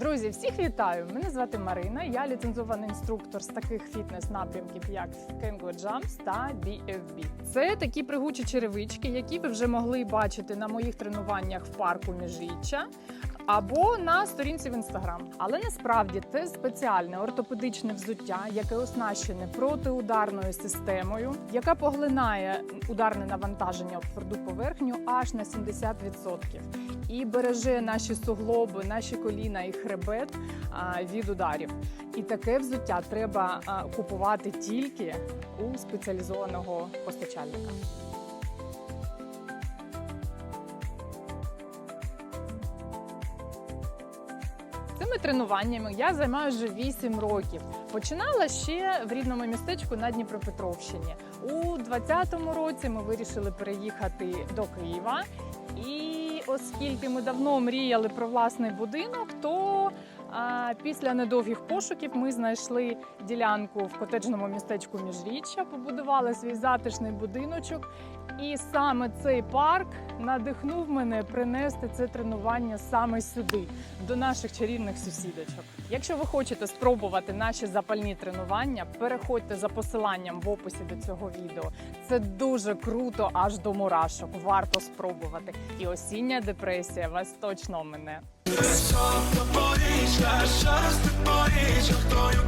Друзі, всіх вітаю! Мене звати Марина. Я ліцензований інструктор з таких фітнес-напрямків, як Kengo Jumps та BFB. Це такі пригучі черевички, які ви вже могли бачити на моїх тренуваннях в парку Міжіччя або на сторінці в інстаграм. Але насправді це спеціальне ортопедичне взуття, яке оснащене протиударною системою, яка поглинає ударне навантаження об тверду поверхню аж на 70% і береже наші суглоби, наші коліна і хребет від ударів. І таке взуття треба купувати тільки у спеціалізованого постачальника. Цими тренуваннями я займаюся вже 8 років. Починала ще в рідному містечку на Дніпропетровщині. У 2020 році ми вирішили переїхати до Києва. І оскільки ми давно мріяли про власний будинок, то а, після недовгих пошуків ми знайшли ділянку в котеджному містечку Міжріччя, побудували свій затишний будиночок. І саме цей парк надихнув мене принести це тренування саме сюди, до наших чарівних сусідочок. Якщо ви хочете спробувати наші запальні тренування, переходьте за посиланням в описі до цього відео. Це дуже круто, аж до мурашок. Варто спробувати. І осіння депресія вас точно мине. Za szarstych moich, jak to już